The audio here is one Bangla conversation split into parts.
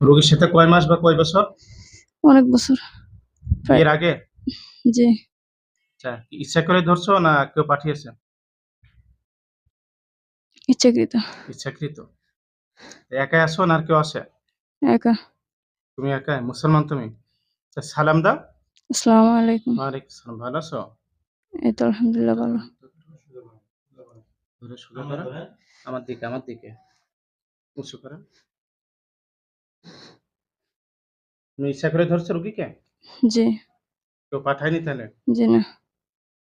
রোগীর সাথে কয় মাস বা কয় বছর? অনেক বছর। এর আগে? জি। আচ্ছা ইচ্ছা করে ধরছো না কেউ পাঠিয়েছে? ইচ্ছাকৃত। ইচ্ছাকৃত। একাই আসো না আর কেউ আসে? একা। তুমি একাই? মুসলমান তুমি? আচ্ছা, সালাম দাও। আসসালামু আলাইকুম। ওয়ালাইকুম সালাম ভালো আছো? এই তো আলহামদুলিল্লাহ ভালো। ধরে সোজা করো। আমার দিকে আমার দিকে। উঁচু করো। তুমি ইচ্ছা করে ধরছো রুগীকে? জি। কেউ পাঠায়নি তাহলে? জি না।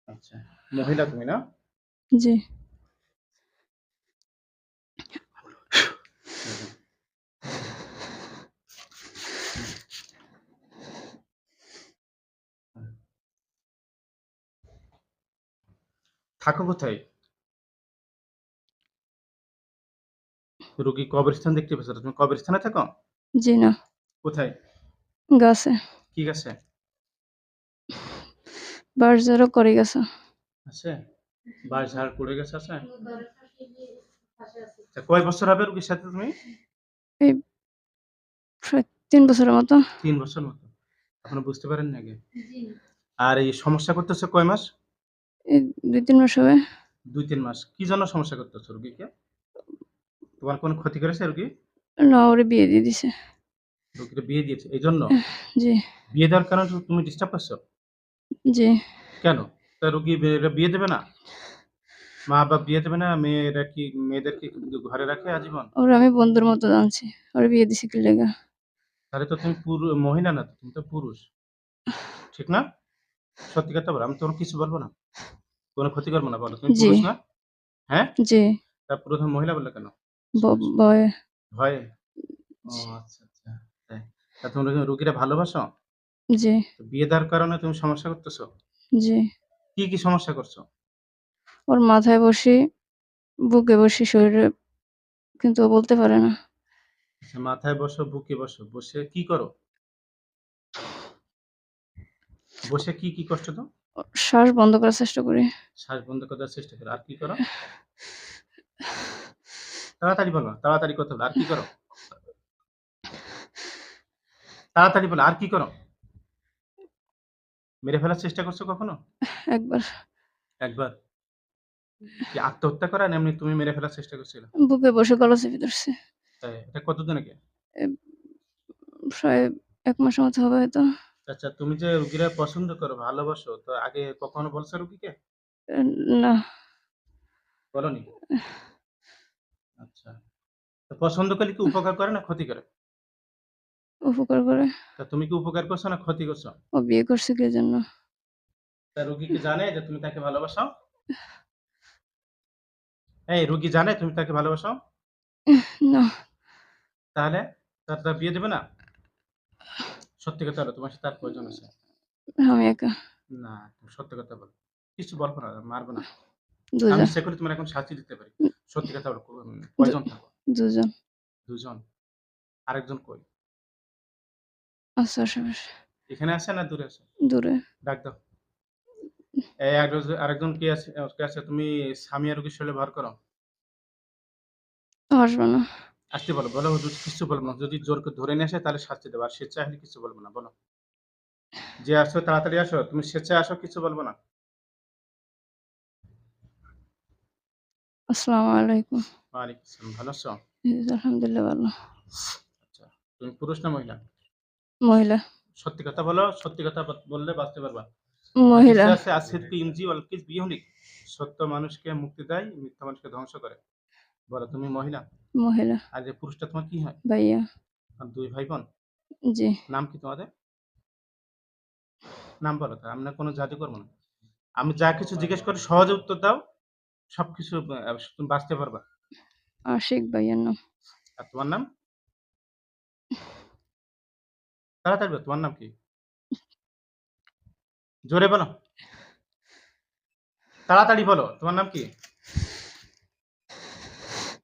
আচ্ছা মহিলা তুমি না? জি। থাকো কোথায়? রুগী কবরস্থান দেখতে পেয়েছ তুমি কবরস্থানে থাকো? জি না। কোথায়? গাছে। কি আছে বার্জারও করে গেছে। আছে? ঝাড় পড়ে গেছে আছে? আচ্ছা, কয় বছর হবে রুগীর সাথে তুমি? প্রায় তিন বছরের মতো। তিন বছর মতো। এখনও বুঝতে পারেন না আগে? আর এই সমস্যা করতেছে কয় মাস? এই দুই তিন মাস হবে। দুই তিন মাস। কি জন্য সমস্যা করতেছে রুগীকে? তোমার কোনো ক্ষতি করেছে রুগী? না ওরে বিয়ে দিয়ে দিছে। রুগীকে বিয়ে দিয়েছে এই জন্য জি। বিয়ে দেওয়ার কারণে তো তুমি ডিস্টার্ব করছ? জি। কেন? তা রুগী বিয়ে দেবে না? মা বাবা বিয়ে দেবে না? মেয়েরা কি মেয়েদেরকে কি ঘরে রাখে আজীবন? ওরে আমি বন্ধুর মতো জানছি ওরে বিয়ে দিছে কি লেগা? তাহলে তো তুমি পুরু- মহিলা না তুমি তো পুরুষ। ঠিক না? সত্যি কথা বলো আমি তোমার কিছু বলব না? কোনো ক্ষতি করব না বলো। তুমি জি। পুরুষ না? হ্যাঁ? জি। তা প্রথম মহিলা বললে কেন? বয়ে ভয়ে। ও আচ্ছা। তা তুমি রুগী- রুগীরা ভালোবাসো? জি। বিয়ে দেওয়ার কারণে তুমি সমস্যা করতেছো? জি। কি কি সমস্যা করছ? ওর মাথায় বসি বুকে বসি শরীরে কিন্তু ও বলতে পারে না। আচ্ছা, মাথায় বসো বুকে বসো বসে কি করো? বসে কি কি কষ্ট তো? ওর শ্বাস বন্ধ করার চেষ্টা করি। শ্বাস বন্ধ করার চেষ্টা করো আর কি করো? তাড়াতাড়ি বলো তাড়াতাড়ি কথা বলো আর কি করো? তাড়াতাড়ি বলো আর কি করো? মেরে ফেলার চেষ্টা করছ কখনো? একবার। একবার? কি আত্মহত্যা করা না এমনি তুমি মেরে ফেলার চেষ্টা করছিলে? বুকে বসে গলা চেপে ধরছে। তাই এটা কতদিন আগে? প্রায় এক মাসের মতো হবে হয়তো। আচ্ছা তুমি যে রুগীরা পছন্দ করো ভালোবাসো তো আগে কখনো বলছো রুগীকে? না। বলনি? আচ্ছা। তো পছন্দ করলে কি উপকার করে না ক্ষতি করে? উপকার করে। তা তুমি কি উপকার করছ না ক্ষতি করছ? ও বিয়ে করছে কি জন্য? তা রুগী কি জানে যে তুমি তাকে ভালোবাসো এই রুগী জানে তুমি তাকে ভালোবাসো না। তাহলে? তার তার বিয়ে দেবে না? সত্যি কথা বলো তোমার সাথে তার প্রয়োজন আছে? আমি একা। না তুমি সত্যি কথা বলো। কিছু বলব না মারবো না। আমি করে তোমার এখন শাস্তি দিতে পারি। সত্যি কথা বলো কয়জন থাকো? দুজন। দুজন। আরেকজন কই? আচ্ছা আশেপাশে এখানে আছে না দূরে আছে? দূরে। ডাক দাও। এই আরেকজন কি আছে? কে আছে? তুমি সামিয়া রুগীর শরীরে ভর করো। আসবে না। আসতে বলো বলো হুজুর কিছু বলব না যদি জোর করে ধরে নিয়ে আসে তাহলে শাস্তি দেবো আর স্বেচ্ছায় হলে কিছু বলব না বলো। যে আসো তাড়াতাড়ি আসো তুমি স্বেচ্ছায় আসো কিছু বলব না। আসসালামু আলাইকুম। ওয়ালাইকুম আসসালাম ভালো আছো? আলহামদুলিল্লাহ ভালো। আচ্ছা তুমি পুরুষ না মহিলা? মহিলা। সত্যি কথা বলো সত্যি কথা বললে বাঁচতে পারবা। মহিলা। আসিদকু ইমজি ওয়াল কিস সত্য মানুষকে মুক্তি দেয় মিথ্যা মানুষকে ধ্বংস করে। বলো তুমি মহিলা? মহিলা। আর যে পুরুষটা তোমার কি হয়? ভাইয়া। আর দুই ভাই বোন জি। নাম কি তোমাদের? নাম বলো তো আমরা কোনো জাতি করব না। আমি যা কিছু জিজ্ঞেস করি সহজে উত্তর দাও। সবকিছু তুমি বাঁচতে পারবা। আশিক ভাইয়ার নাম। আর তোমার নাম? তাড়াতাড়ি বলো, তোমার নাম কি? জোরে বলো। তাড়াতাড়ি বলো তোমার নাম কি?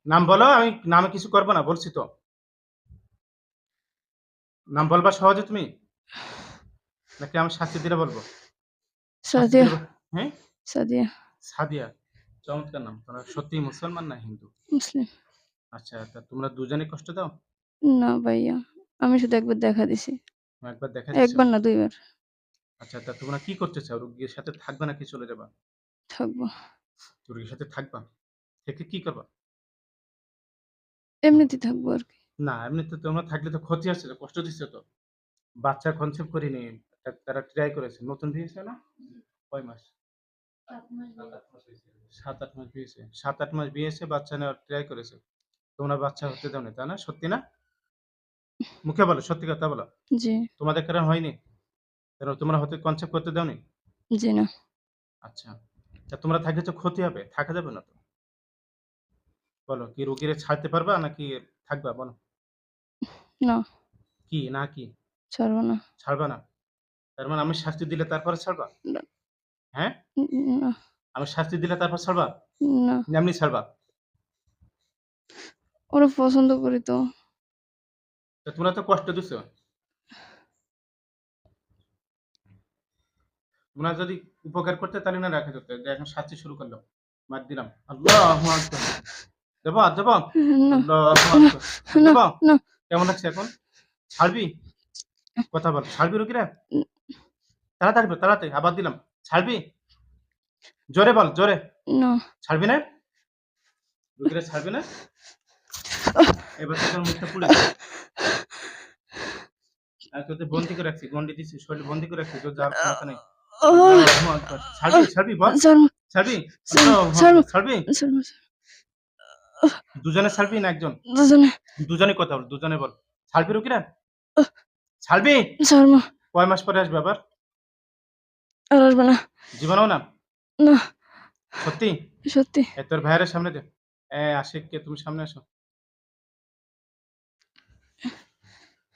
নাম বলো আমি নামে কিছু করব না বলছি তো। নাম বলবা সহজে তুমি? নাকি আমি শাস্তি দিলে বলব? সাদিয়া। হ্যাঁ? সাদিয়া। সাদিয়া চমৎকার নাম তোমরা সত্যি মুসলমান না হিন্দু? মুসলিম। আচ্ছা তা তোমরা দুজনে কষ্ট দাও? না ভাইয়া। আমি শুধু একবার দেখা দিছি। একবার দেখা দিছো? একবার না ২ বার। আচ্ছা তা তোমরা কি করতে চাও? রোগীর সাথে থাকবা নাকি চলে যাবা? থাকব। রোগীর সাথে থাকবা? থেকে কি করবা? এমনিতেই থাকব আরকি। না এমনিতে তোমরা থাকলে তো ক্ষতি আছে কষ্ট দিচ্ছে তো। বাচ্চা কনসেপ্ট করিনি। তারা ট্রাই করেছে। নতুন হয়েছে না? কয় মাস? ৭-৮ মাস বিয়েছে হয়েছে। ৭-৮ মাস বিয়ে হয়েছে, বাচ্চা নেওয়ার ট্রাই করেছে। তোমরা বাচ্চা হতে দাওনি, তাই না? সত্যি না? মুখে বলো, সত্যি কথা বলো। জি, তোমাদের কারণে হয়নি? কেন তোমরা হতে কনসেপ্ট করতে দাওনি? জি না। আচ্ছা। তা তোমরা থাকলে তো ক্ষতি হবে। থাকা যাবে না তো। বলো কি রোগীরে ছাড়তে পারবা নাকি থাকবা বলো? না, কি না কি? ছাড়বো না। ছাড়বা না? তার মানে আমি শাস্তি দিলে তারপরে ছাড়বা? না। হ্যাঁ? উম না, আমি শাস্তি দিলে তারপর ছাড়বা? না। না এমনি ছাড়বা? ওরা পছন্দ করি তো। তা তোমরা তো কষ্ট দিছো। তোমরা যদি উপকার করতে তাহলে না রাখা যেত। এখন শাস্তি শুরু করল। মার দিলাম। আল্লাহু। দেবো দেবো? দেবো? কেমন লাগছে এখন? ছাড়বি? কথা বল। ছাড়বি রোগীরা? তাড়াতাড়ি তাড়াতাড়ি। আবার দিলাম। ছাড়বি? জোরে বল, জোরে। ছাড়বি না? রোগীরা ছাড়বি না? এবার তো মুখটা পুড়ে আর তোকে বন্দি করে রাখছি, গন্ডি দিছি, শরীরে বন্দি করে রাখছি, তোর যাওয়ার ক্ষমতা নেই। ও আল্লাহু আকবার। ছাড়বি, ছাড়বি বল। ছাড়বি? ছাড়বো, আল্লাহু ছাড়বো। আকবার। ছাড়বি? দুজনে ছাড়বি না একজন? দুজনে দুজনে কথা বল, দুজনে বল। ছাড়বি রোগীরা? ছাড়বি? ছাড়বো। কয় মাস পরে আসবে আবার? আর আসবে না। জীবনেও না? না, সত্যি? সত্যি। তোর ভাইয়ের সামনে দে। এ আশিককে তুমি সামনে আসো।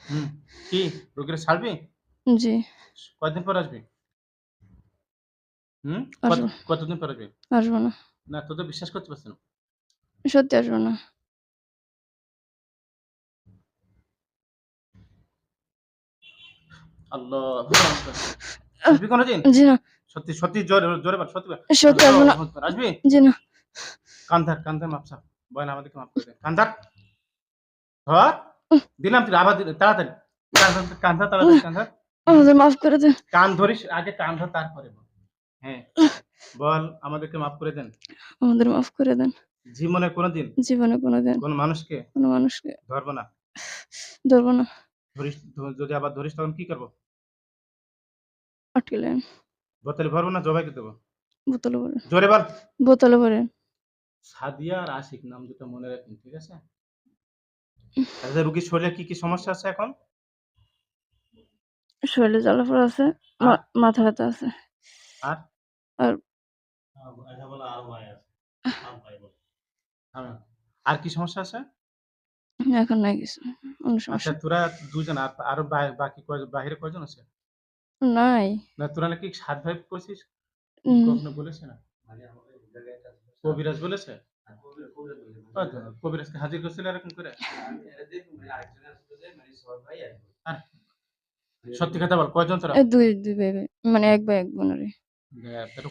হুম। কি? রোগীরা ছাড়বি? জি, কয়দিন পর আসবি? হুম? কত কতদিন পর আসবি? আসব না। না বিশ্বাস করতে পারছি না। সত্যি আসব না। আল্লাহু আকবার। আসবি কোনদিন? জি না, সত্যি, সত্যি জোরে, জোরে বল, সত্যি বল। সত্যি আসব না। আসবি? জি না। কান ধর, কান মাপ চা। বল আমাদেরকে মাফ করে দে। কান ধর। দিলাম তুই আবার দিলাম। তাড়াতাড়ি। কান ধর, তাড়াতাড়ি কান ধর। আমাদের মাফ করে দেন। কান ধরিস, আগে কান ধর তারপরে বল। হ্যাঁ। বল আমাদেরকে মাফ করে দেন। আমাদের মাফ করে দেন। জীবনে কোনদিন জীবনে কোনোদিন কোন মানুষকে কোনো মানুষকে ধরব না। ধরবো না। ধরিস যদি আবার ধরিস তখন কি করব? আটকেলেন। বোতলে ভরবো না জবাইকে দেবো? বোতলে ভরে। জোরে বল। বোতলে ভরে। সাদিয়া আর আশিক নাম দুটো মনে রাখবেন, ঠিক আছে? আচ্ছা রুগীর শরীরে কি, কি সমস্যা আছে এখন? শরীরে জ্বালাপোড়া আছে। মা মাথা ব্যথা আছে। আর? আর হ্যাঁ। আর কি সমস্যা আছে? এখন নাই কিছু। অন্য আচ্ছা সমস্যা। তোরা দুজন আর আরও বা বাকি কয় বাহিরে কয়জন আছে? নাই। না তোরা নাকি ৭ ভাই করছিস? উম, কখনো বলেছে না? কবিরাজ বলেছে? কবিরাজকে হাজির করছিল এরকম করে? সত্যি কথা বল কয়জন তোরা? দুই দুই ভাই। মানে এক ভাই এক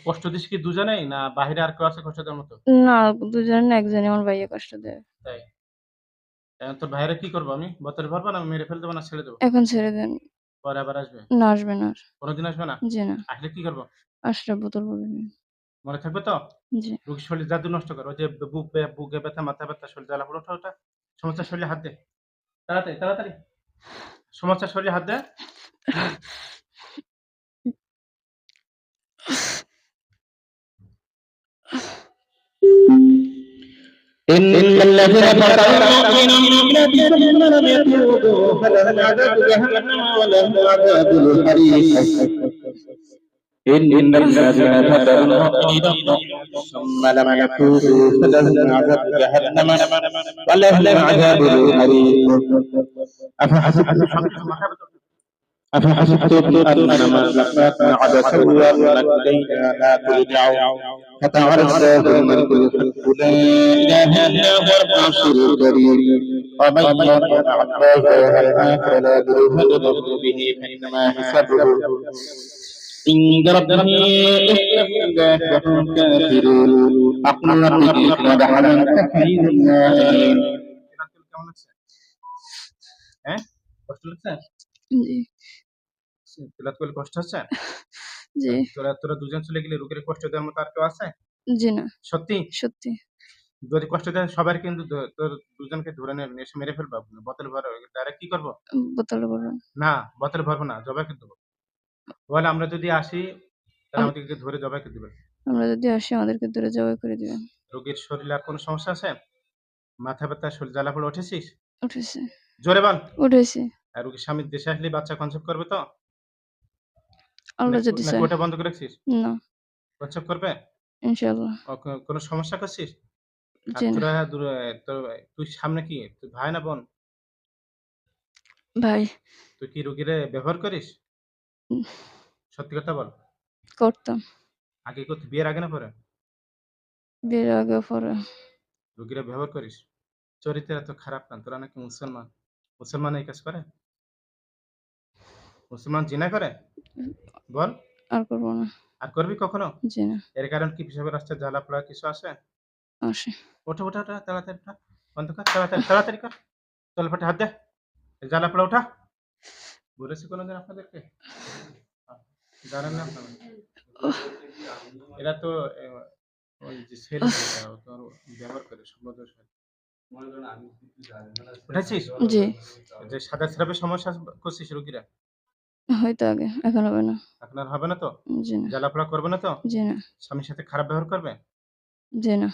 কষ্ট দিস কি দুজনেই না বাহিরে আর কেউ আছে কষ্ট দেওয়ার মতো? না দুজনে না আমার ভাইয়া কষ্ট দেয়। তাই? তোর কি করব আমি? বোতলে ভরবো না মেরে ফেলে দেবো না ছেড়ে দেবো? এখন ছেড়ে দেন। পরে আবার আসবে? না আসবে না। কোনদিন আসবে না? জি না। আসলে কি করব? আসলে বোতল ভরে। মনে থাকবে তো? জি। রোগীর শরীর জাদু নষ্ট করে। ওই যে বুক বে বুকে ব্যথা, মাথা ব্যথা, শরীর জ্বালা পোড়া ওঠা ওটা। সমস্যা শরীরে হাত দে। তাড়াতাড়ি, তাড়াতাড়ি। সমস্যা শরীরে হাত দে। إن الذين فتنوا المؤمنين ثم لم يتوبوا فلهم عذاب جهنم ولهم عذاب الحريق إن الذين المؤمنين ثم لم يتوبوا فلهم عذاب جهنم. ولهم عذاب الحريق أفحسبتم أفحسبتم أنما خلقناكم عبثا وأنكم إلينا لا ترجعون فتعالى الله من كل خلق لا إله إلا هو العرش الكريم ومن يطع الله والآخر لا برهان به فإنما حسابه عند ربه إنه لا يفلح الكافرون أقول ربي ودعنا كثير النائمين কেমন লাগছে? হ্যাঁ? কষ্ট লাগছে জি তেলাত করলে কষ্ট হচ্ছে জি তোরা তোরা দুজন চলে গেলে রোগীর কষ্ট দেওয়ার মতো আর কেউ আছে জি না সত্যি সত্যি যদি কষ্ট দেয় সবার কিন্তু ধ- তোর দুজনকে ধরে নিয়ে এসে মেরে ফেলবো বোতল ভরে ডাইরেক্ট কি করবো বোতলে বলুন না বোতল ভরবো না জবাই করে বলে আমরা যদি আসি তাহলে আমাদেরকে ধরে জবাই করে দেবে আমরা যদি আসি আমাদেরকে দূরে জবাই করে দিবেন। রোগীর শরীরে আর কোনো সমস্যা আছে? মাথা ব্যথা শরীর জ্বালা পড়ে উঠেছিস? উঠেছে। জোরে বল। উঠেছে। আর রোগীর স্বামী দেশে আসলে বাচ্চা কনসেপ্ট করবে তো? নাকি- যদি চায় ওটা বন্ধ করে রাখছিস? না। কনসেপ্ট করবে? ইনশাল্লাহ ও কোনো সমস্যা করছিস? তোরা তুই সামনে কি? তুই ভাই না বোন? ভাই। তুই কি রুগীরে ব্যবহার করিস? সত্যি কথা বল। করতাম। আগে করতে বিয়ের আগে না পরে? বিয়ের আগে পরে। রুগীরা ব্যবহার করিস। চরিত্র এত খারাপ না তোরা নাকি মুসলমান। মুসলমান এই কাজ করে? মুসলমান জিনা করে? বল। আর করব না। আর করবি কখনো? জি না এর কারণ কি? পিসাবের রাস্তায় জ্বালা পোড়া কিছু আসে? আসে। ওঠা ওঠা ওঠা তাড়াতাড়ি ওঠা। বন্ধ কর তাড়াতাড়ি তাড়াতাড়ি কর। চল ফাটে হাত দে। জ্বালা পোড়া ওঠা। বলেছি কোনোদিন আপনাদেরকে? জানেন না? এরা তো ওই যে ছেলে তো ব্যবহার করে সম্বোধন উঠেছিস জি। যে সাদা স্রাবের সমস্যা করছিস রুগীরা? হয়তো আগে এখন হবে না। আপনার হবে না তো? জি না। করবে না তো? জি না। স্বামীর সাথে খারাপ ব্যবহার করবে? জি না।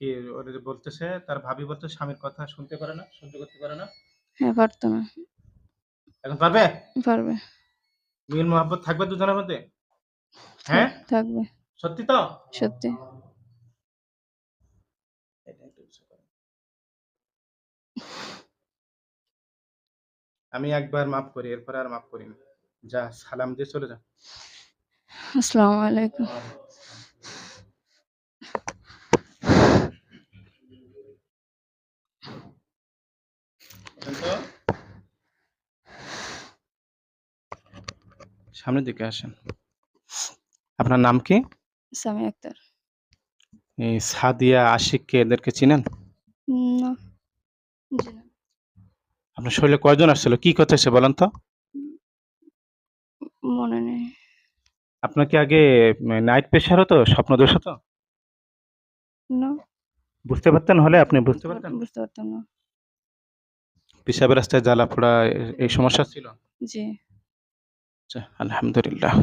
কি ওরা যে বলতেছে তার ভাবি বলতে স্বামীর কথা শুনতে পারে না সহ্য করতে পারে না। হ্যাঁ পারতো না। এখন পারবে? পারবে। মিল মোহাব্বত থাকবে দুজনের মধ্যে? হ্যাঁ? থাকবে। সত্যি তো? সত্যি। আমি একবার মাফ করি এরপরে আর মাফ করি না যা সালাম দিয়ে চলে যা। আসসালামু আলাইকুম। এখন তো সামনের দিকে আসেন। আপনার নাম কি? সামি আক্তার। এই সাদিয়া আশিককে এদেরকে চিনেন? না। জি না। আপনার শরীরে কয়জন আসছিল? কি কথা করতেছে বলেন তো? মনে নেই। আপনার কি আগে নাইট প্রেশার হতো? স্বপ্ন দোষ হতো? না। বুঝতে পারতেন হলে আপনি বুঝতে পারতেন? বুঝতে পারতাম না। পিসাবের রাস্তায় জ্বালা পোড়া এই সমস্যা ছিল? জি। আচ্ছা, আলহামদুলিল্লাহ